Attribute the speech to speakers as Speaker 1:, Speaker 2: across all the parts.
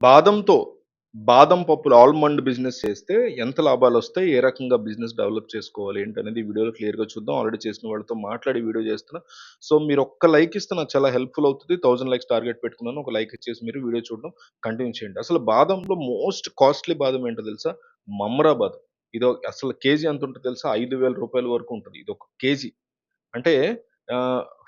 Speaker 1: బాదంతో బాదం పప్పులు almond business చేస్తే ఎంత లాభాలు వస్తాయి ఏ రకంగా బిజినెస్ డెవలప్ చేసుకోవాలి? ఏంటనేది ఈ వీడియోలో క్లియర్‌గా చూద్దాం. ఆల్రెడీ చేసిన వాళ్ళతో మాట్లాడి వీడియో చేస్తున్నా. సో, మీరు ఒక్క లైక్ ఇస్తే నాకు చాలా హెల్ప్‌ఫుల్ అవుతుంది థౌసండ్ లైక్స్ టార్గెట్ పెట్టుకున్నాను. ఒక లైక్ ఇచ్చేసి మీరు వీడియో చూడడం కంటిన్యూ చేయండి. అసలు బాదంలో మోస్ట్ కాస్ట్‌లీ బాదం ఏంటో తెలుసా? మమ్రా బాదం. అసలు కేజీ ఎంత ఉంటుంది తెలుసా? ఐదు వేల రూపాయల వరకు ఉంటుంది ఇది ఒక కేజీ. అంటే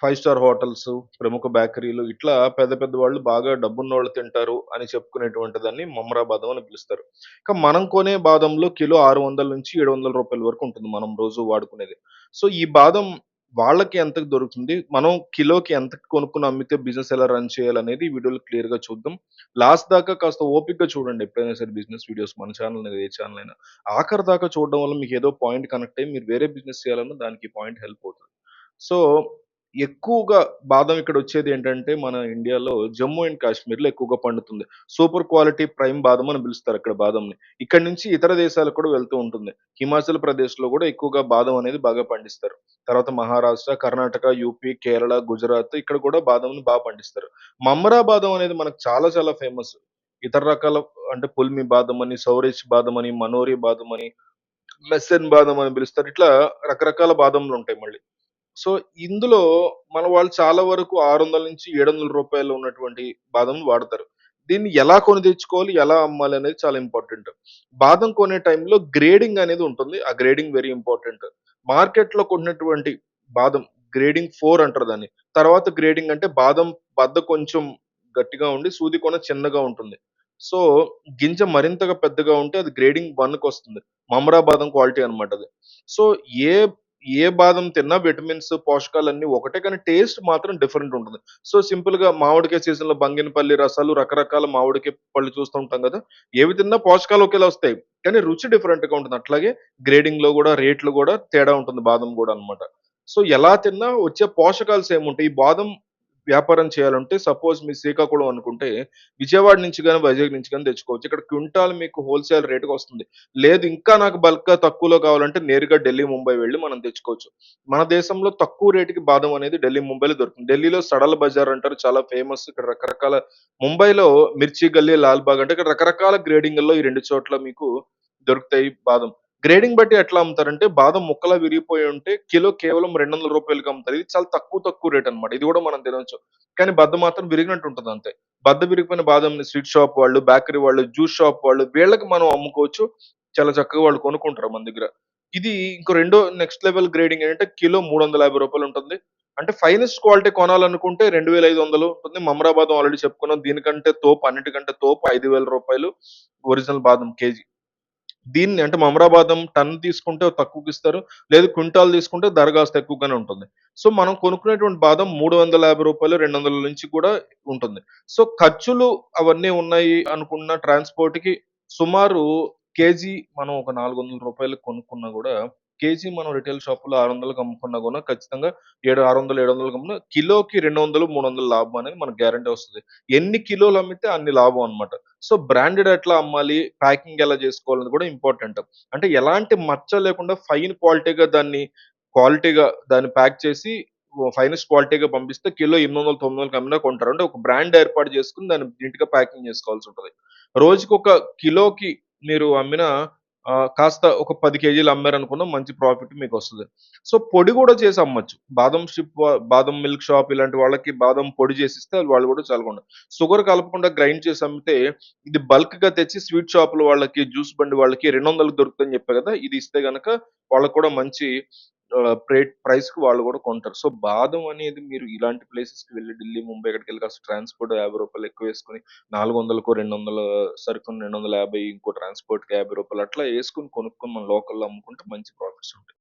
Speaker 1: ఫైవ్ స్టార్ హోటల్స్, ప్రముఖ బేకరీలు ఇట్లా పెద్ద పెద్ద వాళ్ళు బాగా డబ్బున్న వాళ్ళు తింటారు అని చెప్పుకునేటువంటి దాన్ని మమ్రా బాదం అని పిలుస్తారు. ఇంకా మనం కొనే బాదంలో కిలో 600-700 వరకు ఉంటుంది. మనం రోజు వాడుకునేది. సో, ఈ బాదం వాళ్ళకి ఎంతకు దొరుకుతుంది? మనం కిలోకి ఎంతకి కొనుక్కుని అమ్మితే బిజినెస్ ఎలా రన్ చేయాలనేది ఈ వీడియోలో క్లియర్‌గా చూద్దాం. లాస్ట్ దాకా కాస్త ఓపిక్గా చూడండి ఎప్పుడైనా సరే బిజినెస్ వీడియోస్ మన ఛానల్ అనేది ఏ ఛానల్ అయినా. ఆఖరి దాకా చూడడం వల్ల మీకు ఏదో పాయింట్ కనెక్ట్ అయ్యి మీరు వేరే బిజినెస్ చేయాలన్నా దానికి పాయింట్ హెల్ప్ అవుతుంది సో, ఎక్కువగా బాదం ఇక్కడ వచ్చేది ఏంటంటే మన ఇండియాలో జమ్మూ అండ్ కాశ్మీర్‌లో ఎక్కువగా పండుతుంది. సూపర్ క్వాలిటీ ప్రైమ్ బాదం అని పిలుస్తారు అక్కడ బాదంని. ఇక్కడి నుంచి ఇతర దేశాలకు కూడా వెళ్తూ ఉంటుంది. హిమాచల్ ప్రదేశ్‌లో కూడా ఎక్కువగా బాదం అనేది బాగా పండిస్తారు. తర్వాత మహారాష్ట్ర, కర్ణాటక, యూపీ, కేరళ, గుజరాత్ ఇక్కడ కూడా బాదంని బా పండిస్తారు. మమ్రా బాదం అనేది మనకు చాలా చాలా ఫేమస్. ఇతర రకాల అంటే పుల్మి బాదం అని, సౌరేష్ బాదం అని, మనోరి బాదం అని, మెస్సెన్ బాదం అని పిలుస్తారు. ఇట్లా రకరకాల బాదంలుంటాయి మళ్ళీ. సో, ఇందులో మన వాళ్ళు చాలా వరకు ఆరు వందల నుంచి ఏడు వందల రూపాయలు ఉన్నటువంటి బాదం వాడతారు. దీన్ని ఎలా కొని తెచ్చుకోవాలి? ఎలా అమ్మాలి? అనేది చాలా ఇంపార్టెంట్. బాదం కొనే టైంలో గ్రేడింగ్ అనేది ఉంటుంది. ఆ గ్రేడింగ్ వెరీ ఇంపార్టెంట్. మార్కెట్‌లో కొన్నటువంటి బాదం గ్రేడింగ్ ఫోర్ అంటారు దాన్ని. తర్వాత గ్రేడింగ్ అంటే బాదం బద్ద కొంచెం గట్టిగా ఉండి, సూది కొన చిన్నగా ఉంటుంది. సో, గింజ మరింతగా పెద్దగా ఉంటే అది గ్రేడింగ్ వన్కి వస్తుంది మమరా బాదం క్వాలిటీ అనమాట అది. సో, ఏ ఏ బాదం తిన్నా విటమిన్స్, పోషకాలన్నీ ఒకటే కానీ టేస్ట్ మాత్రం డిఫరెంట్ ఉంటుంది. సో, సింపుల్‌గా మామిడికాయ సీజన్‌లో బంగినపల్లి రసాలు, రకరకాల మామిడికాయ పళ్ళు చూస్తూ ఉంటాం కదా ఏవి తిన్నా పోషకాలు ఒకేలా వస్తాయి. కానీ రుచి డిఫరెంట్‌గా ఉంటుంది. అట్లాగే గ్రేడింగ్‌లో గూడా, రేట్లు గూడా తేడా ఉంటుంది బాదం గూడా అన్నమాట. సో, ఎలా తిన్నా వచ్చే పోషకాలు సేమ్ ఉంటాయి. ఈ బాదం వ్యాపారం చేయాలంటే సపోజ్ మీ శ్రీకాకుళం అనుకుంటే విజయవాడ నుంచి కానీ వైజాగ్ నుంచి కానీ తెచ్చుకోవచ్చు. ఇక్కడ క్వింటాల్ మీకు హోల్‌సేల్ వస్తుంది లేదు ఇంకా నాకు బల్క్‌గా తక్కువలో కావాలంటే నేరుగా ఢిల్లీ, ముంబై వెళ్ళి మనం తెచ్చుకోవచ్చు. మన దేశంలో తక్కువ రేటుకి బాదం అనేది ఢిల్లీ, ముంబైలో దొరుకుతుంది. ఢిల్లీలో సడల్ బజార్ అంటారు చాలా ఫేమస్. ఇక్కడ రకరకాల ముంబైలో మిర్చి గల్లీ, లాల్‌బాగ్ అంటే ఇక్కడ రకరకాల గ్రేడింగుల్లో ఈ రెండు చోట్ల మీకు దొరుకుతాయి బాదం. గ్రేడింగ్ బట్టి ఎట్లా అమ్ముతారంటే బాదం ముక్కలా విరిగిపోయి ఉంటే కిలో కేవలం రెండు వందల రూపాయలకి అమ్ముతారు. ఇది చాలా తక్కువ తక్కువ రేట్ అన్నమాట. ఇది కూడా మనం తినొచ్చు. కానీ బద్ద మాత్రం విరిగినట్టు ఉంటుంది అంతే. బద్ద విరిగిపోయిన బాదంని స్వీట్ షాప్ వాళ్ళు, బేకరీ వాళ్ళు, జ్యూస్ షాప్ వాళ్ళు వీళ్ళకి మనం అమ్ముకోవచ్చు. చాలా చక్కగా వాళ్ళు కొనుక్కుంటారు మన దగ్గర. ఇది ఇంకో రెండో నెక్స్ట్ లెవెల్ గ్రేడింగ్ ఏంటంటే కిలో మూడు వందల యాభై రూపాయలు ఉంటుంది. అంటే ఫైనెస్ట్ క్వాలిటీ కొనాలనుకుంటే 2500 ఉంటుంది. మమరాబాదం ఆల్రెడీ చెప్పుకున్నాం. దీనికంటే తోపు అన్నిటికంటే తోపు ఐదు వేల రూపాయలు ఒరిజినల్ బాదం కేజీ. దీన్ని అంటే మమరాబాదం టన్ తీసుకుంటే తక్కువకిస్తారు. లేదు క్వింటాల్ తీసుకుంటే ధర కాస్త ఎక్కువగానే ఉంటుంది. సో, మనం కొనుక్కునేటువంటి బాదం మూడు వందల యాభై రూపాయలు రెండు వందల నుంచి కూడా ఉంటుంది. సో, ఖర్చులు అవన్నీ ఉన్నాయి అనుకున్న ట్రాన్స్‌పోర్ట్‌కి సుమారు కేజీ మనం ఒక నాలుగు వందల రూపాయలు కొనుక్కున్నా కూడా కేజీ మనం రిటైల్ షాపులో ఆరు వందలకు అమ్ముకున్నా కూడా ఖచ్చితంగా ఏడు 600, 700కి అమ్మినా కిలోకి 200, 300 లాభం అనేది మనకు గ్యారంటీ వస్తుంది ఎన్ని కిలోలు అమ్మితే అన్ని లాభం అన్నమాట. సో, బ్రాండెడ్ ఎట్లా అమ్మాలి? ప్యాకింగ్ ఎలా చేసుకోవాలనేది కూడా ఇంపార్టెంట్. అంటే ఎలాంటి మచ్చ లేకుండా ఫైన్ క్వాలిటీగా దాన్ని క్వాలిటీగా దాన్ని ప్యాక్ చేసి ఫైనస్ట్ క్వాలిటీగా పంపిస్తే కిలో 800, 900కి అమ్మినా కొంటారు. అంటే ఒక బ్రాండ్ ఏర్పాటు చేసుకొని దాన్ని నీట్‌గా ప్యాకింగ్ చేసుకోవాల్సి ఉంటది. రోజుకొక కిలోకి మీరు అమ్మిన కాస్త ఒక పది కేజీలు అమ్మారనుకున్న మంచి ప్రాఫిట్ మీకు వస్తుంది సో, పొడి కూడా చేసి అమ్మచ్చు. బాదం షిప్ బాదం మిల్క్ షాప్ ఇలాంటి వాళ్ళకి బాదం పొడి చేసిస్తే వాళ్ళు కూడా చాలా షుగర్ కలపకుండా గ్రైండ్ చేసి అమ్మితే ఇది బల్క్‌గా తెచ్చి స్వీట్ షాపుల వాళ్ళకి, జ్యూస్ బండి వాళ్ళకి 200కి దొరుకుతుందని చెప్పా కదా ఇది ఇస్తే కనుక వాళ్ళకి కూడా మంచి ప్రేట్ ప్రైస్‌కి వాళ్ళు కూడా కొంటారు. సో, బాదం అనేది మీరు ఇలాంటి ప్లేసెస్‌కి వెళ్ళి ఢిల్లీ, ముంబై ఎక్కడికెళ్ళి కాస్త ట్రాన్స్‌పోర్ట్ రూ. 50 ఎక్కువేసుకొని 400కో, 200 సరుకుని 250 ఇంకో ట్రాన్స్‌పోర్ట్‌కి రూ. 50 అట్లా యేసుకొని కొనుక్కొని మన లోకల్‌లో అమ్ముకుంటే మంచి ప్రాఫిట్స్ ఉంటాయి.